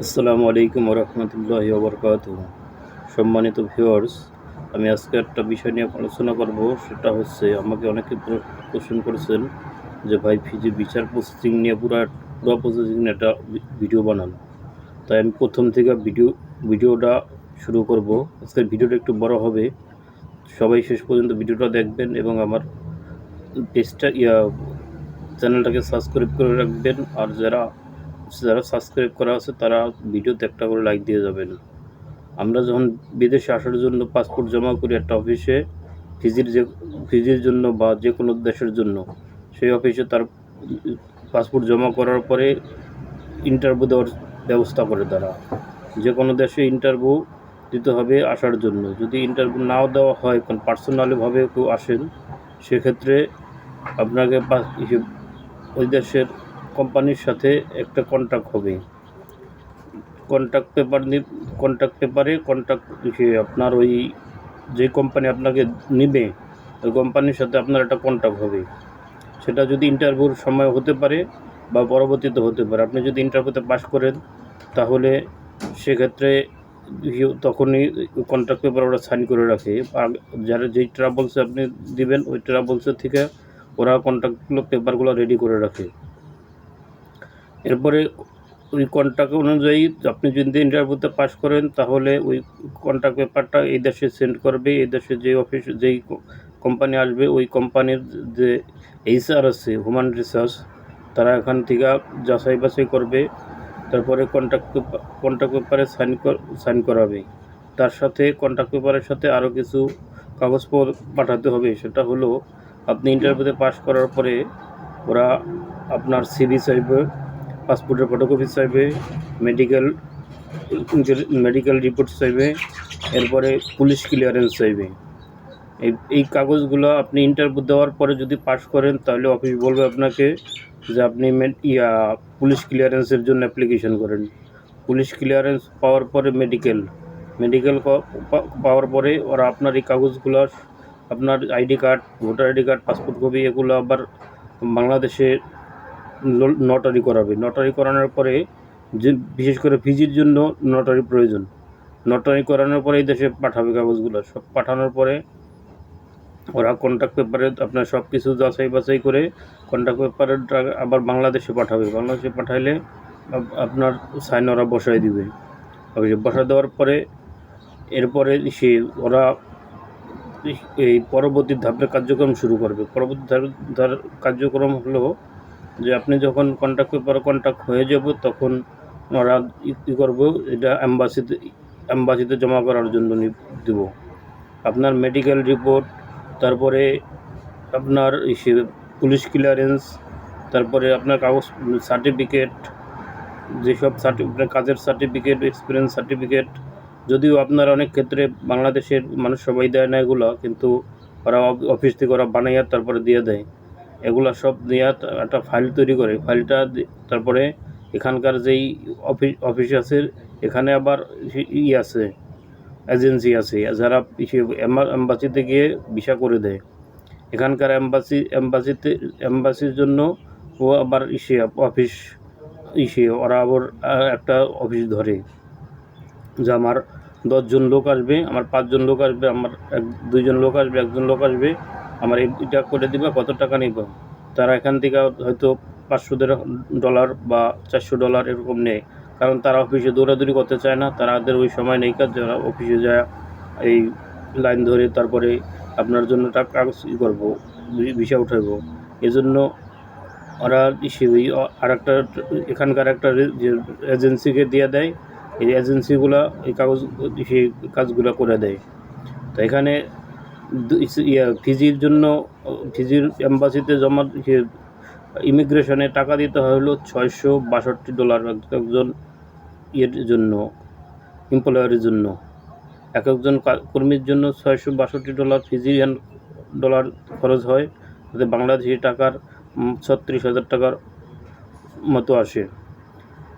আসসালামু আলাইকুম রহমতুল্লাহ বরকাত সম্মানিত ভিউয়ার্স আমি আজকে একটা বিষয় নিয়ে আলোচনা করব, সেটা হচ্ছে আমাকে অনেকে প্র- প্রশ্ন করেছেন যে, ভাই ফিজি বিচার প্রসেসিং নিয়ে পুরো পুরো প্রসেসিং নিয়ে একটা ভিডিও বানান। তাই আমি প্রথম থেকে ভিডিও ভিডিওটা শুরু করব। আজকের ভিডিওটা একটু বড় হবে। সবাই শেষ পর্যন্ত ভিডিওটা দেখবেন এবং আমার পেজটা চ্যানেলটাকে সাবস্ক্রাইব করে রাখবেন। আর যারা যারা সাবস্ক্রাইব করা আছে, তারা ভিডিওতে একটা করে লাইক দিয়ে যাবেন আমরা যখন বিদেশে আসার জন্য পাসপোর্ট জমা করি একটা অফিসে ফিজির যে ফিজির জন্য বা যে কোনো দেশের জন্য, সেই অফিসে তার পাসপোর্ট জমা করার পরে ইন্টারভিউ দেওয়ার ব্যবস্থা করে তারা। যে কোনো দেশে ইন্টারভিউ দিতে হবে আসার জন্য। যদি ইন্টারভিউ নাও দেওয়া হয়, কারণ পার্সোনালিভাবে কেউ আসেন, সেক্ষেত্রে আপনাকে ওই দেশের কোম্পানির সাথে একটা কন্ট্যাক্ট হবে। কন্ট্যাক্ট পেপার কন্ট্যাক্ট পেপারে কন্ট্যাক্ট আপনার ওই, যে কোম্পানি আপনাকে নেবে, ওই কোম্পানির সাথে আপনার একটা কন্ট্যাক্ট হবে। সেটা যদি ইন্টারভিউর সময় হতে পারে বা পরবর্তীতে হতে পারে। আপনি যদি ইন্টারভিউতে পাশ করেন, তাহলে সেক্ষেত্রে তখনই কন্ট্রাক্ট পেপার ওরা সাইন করে রাখে। যারা যেই ট্রাভেলসে আপনি দিবেন, ওই ট্রাভেলসের থেকে ওরা কন্ট্রাক্টগুলো পেপারগুলো রেডি করে রাখে। এরপরে ওই কন্ট্রাক্ট অনুযায়ী আপনি যদি ইন্টারভিউতে পাস করেন, তাহলে ওই কন্ট্রাক্ট পেপারটা এই দেশে সেন্ড করবে, এই দেশে যে অফিস যেই কোম্পানি আসবে, ওই কোম্পানির যে এইচআর আছে হিউম্যান রিসার্চ তারা এখান থেকে যাচাই বাছাই করবে, তারপরে কন্ট্রাক্ট পেপার কন্ট্রাক্ট পেপারে সাইন সাইন করাবে। তার সাথে কন্ট্রাক্ট পেপারের সাথে আরও কিছু কাগজপত্র পাঠাতে হবে, সেটা হলো আপনি ইন্টারভিউতে পাস করার পরে ওরা আপনার সিভি চাইবে পাসপোর্টের ফটোকপি চাইবে মেডিকেল মেডিকেল রিপোর্ট চাইবে, এরপরে পুলিশ ক্লিয়ারেন্স চাইবে। এই এই কাগজগুলো আপনি ইন্টারভিউ দেওয়ার পরে যদি পাস করেন, তাহলে অফিস বলবে আপনাকে যে আপনি ইয়া পুলিশ ক্লিয়ারেন্সের জন্য অ্যাপ্লিকেশন করেন। পুলিশ ক্লিয়ারেন্স পাওয়ার পরে মেডিকেল মেডিকেল পাওয়ার পরে ওরা আপনার এই কাগজগুলো, আপনার ID card voter ID card passport copy এগুলো আবার বাংলাদেশে নটারি করাবে। নটারি করানোর পরে যে, বিশেষ করে ফিজির জন্য নটারি প্রয়োজন। নটারি করানোর পরে এই দেশে পাঠাবে কাগজগুলো। সব পাঠানোর পরে ওরা কন্ট্যাক্ট পেপারে আপনার সব কিছু যাচাই বাছাই করে কন্ট্যাক্ট পেপারের টাকা আবার বাংলাদেশে পাঠাবে। বাংলাদেশে পাঠাইলে আপনার সাইন ওরা বসায় দিবে। অফিসে বসায় দেওয়ার পরে এরপরে সে ওরা এই পরবর্তী ধাপের কার্যক্রম শুরু করবে। পরবর্তী ধাপ- ধার- কার্যক্রম হলো যে আপনি যখন কন্ট্যাক্ট পেপার কন্ট্যাক্ট হয়ে যাব, তখন ওরা কী করব, এটা অ্যাম্বাসিতে অ্যাম্বাসিতে জমা করার জন্য দেব। আপনার মেডিকেল রিপোর্ট তারপরে আপনার পুলিশ ক্লিয়ারেন্স তারপরে আপনার কাগজ সার্টিফিকেট যেসব সার্টিফিকেট কাজের সার্টিফিকেট এক্সপিরিয়েন্স সার্টিফিকেট যদিও আপনার অনেক ক্ষেত্রে বাংলাদেশের মানুষ সবাই দেয় না এগুলো, কিন্তু ওরা অফ- অফিস থেকে ওরা বানাইয়া তারপরে দিয়ে দেয়। এগুলো সব দিয়ে একটা ফাইল তৈরি করে। ফাইলটা তারপরে এখানকার যেই অফিস অফিস আছে, এখানে আবার ই- আছে এজেন্সি আছে, যারা এম্বাসিতে গিয়ে ভিসা করে দেয়। এখানকার এম্বাসি এম্বাসিতে এম্বাসির জন্য ও আবার ইসে অফিস ইসে, ওরা আবার একটা অফিস ধরে। যে আমার দশজন লোক আসবে, আমার পাঁচজন লোক আসবে, আমার এক দুইজন লোক আসবে, একজন লোক আসবে আমার এটা করে দিবা, কত টাকা নিব? তারা এখান থেকে হয়তো পাঁচশো ডলার বা চারশো ডলার এরকম নেয়। কারণ তারা অফিসে দৌড়াদৌড়ি করতে চায় না, তারা তাদের ওই সময় নেই কাজ, যারা অফিসে যায় এই লাইন ধরে তারপরে আপনার জন্য টাকা কাগজ ই করব ভিসা উঠাবো এজন্য ওরা ওই আর একটা এখানকার একটা যে এজেন্সিকে দিয়ে দেয়, এই এজেন্সিগুলা এই কাগজ সেই কাজগুলো করে দেয়। তো এখানে ফিজির জন্য, ফিজির এম্বাসিতে জমা ইমিগ্রেশনে টাকা দিতে হলো ছয়শো বাষট্টি ডলার এক- একজন ইয়ের জন্য, এমপ্লয়ারের জন্য। এক একজন কর্মীর জন্য ছয়শো বাষট্টি ডলার ফিজিয়ান ডলার খরচ হয়। তাতে বাংলাদেশি টাকার ছত্রিশ হাজার টাকার মতো আসে।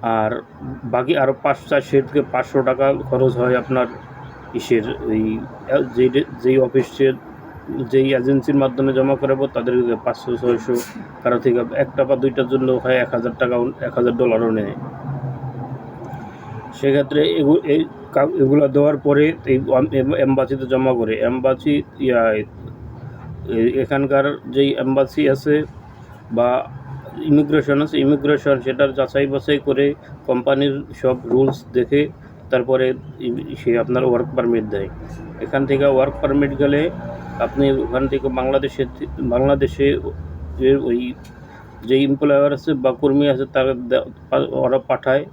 আর বাকি আরও পাঁচ চারশো থেকে পাঁচশো টাকা খরচ হয় আপনার ইসের ওই যেই যেই অফিসের যেই এজেন্সির মাধ্যমে জমা করাবো তাদেরকে পাঁচশো, ছয়শো কারও থেকে একটা বা দুইটার জন্য হয় এক হাজার টাকা, এক হাজার ডলারও নেয়। সেক্ষেত্রে এই এগুলো দেওয়ার পরে এই এম্বাসিতে জমা করে। এম্বাসি এখানকার যেই এম্বাসি আছে বা ইমিগ্রেশন আছে ইমিগ্রেশন সেটার যাচাই বাছাই করে কোম্পানির সব রুলস দেখে তারপরে সে আপনার ওয়ার্ক পারমিট দেয়। এখান থেকে ওয়ার্ক পারমিট গেলে আপনি ওখান থেকে বাংলাদেশে বাংলাদেশে ওই যে এমপ্লয়ার আছে বা কর্মী আছে তারা ওরা পাঠায়।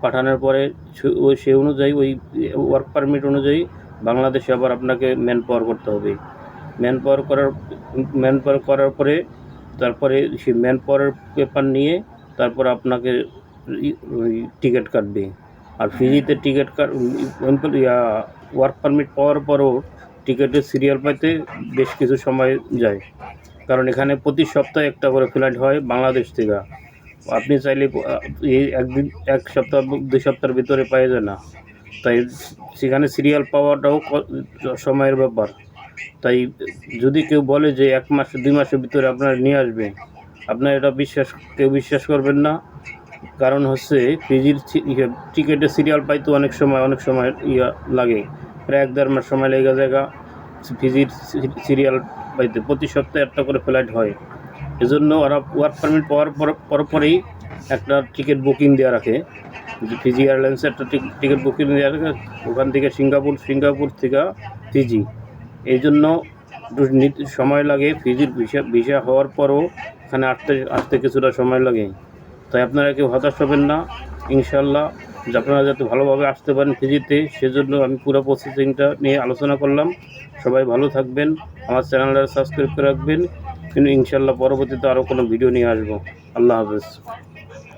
পাঠানোর পরে সে- ওই সে অনুযায়ী ওই ওয়ার্ক পারমিট অনুযায়ী বাংলাদেশে আবার আপনাকে ম্যান পাওয়ার করতে হবে। ম্যান পাওয়ার করার ম্যান পাওয়ার করার পরে তারপরে সেই ম্যান পাওয়ারের পেপার নিয়ে তারপর আপনাকে টিকিট কাটবে। আর ফ্রিতে টিকিট কাট ওয়ার্ক পারমিট পাওয়ার পরও টিকিটের সিরিয়াল পাইতে বেশ কিছু সময় যায়। কারণ এখানে প্রতি সপ্তাহে একটা করে ফ্লাইট হয় বাংলাদেশ থেকে। আপনি চাইলে এই একদিন, এক সপ্তাহ, দুই সপ্তাহের ভিতরে পাওয়া যায় না। তাই সেখানে সিরিয়াল পাওয়াটাও সময়ের ব্যাপার। তাই যদি কেউ বলে যে এক মাস, দুই মাসের ভিতরে আপনার নিয়ে আসবে আপনার এটা বিশ্বাস, কেউ বিশ্বাস করবেন না। কারণ হচ্ছে ফিজির টিকিটের সিরিয়াল পাইতে অনেক সময় অনেক সময় ইয়া লাগে। প্রায় এক দেড় মাস সময় লেগে জায়গা ফিজির সিরিয়াল পাইতে। প্রতি সপ্তাহে একটা করে ফ্লাইট হয়। এজন্য ওরা ওয়ার্ক পারমিট পাওয়ার পর পরপরেই একটা টিকিট বুকিং দেওয়া রাখে। ফিজি এয়ারলাইন্সে একটা টিকিট বুকিং দেওয়া রাখে, ওখান থেকে সিঙ্গাপুর সিঙ্গাপুর থেকে ফিজি এই জন্য সময় লাগে ফিজির ভিসা ভিসা হওয়ার পরও এখানে আসতে আসতে কিছুটা সময় লাগে। তাই আপনারা কেউ হতাশ হবেন না ইনশাল্লাহ আপনারা যাতে ভালোভাবে আসতে পারেন ফিজিতে সেজন্য আমি পুরো প্রসেসিংটা নিয়ে আলোচনা করলাম। সবাই ভালো থাকবেন, আমার চ্যানেলটা সাবস্ক্রাইব করে রাখবেন। কিন্তু ইনশাল্লাহ পরবর্তীতে আরও কোনো ভিডিও নিয়ে আসব। আল্লাহ হাফেজ।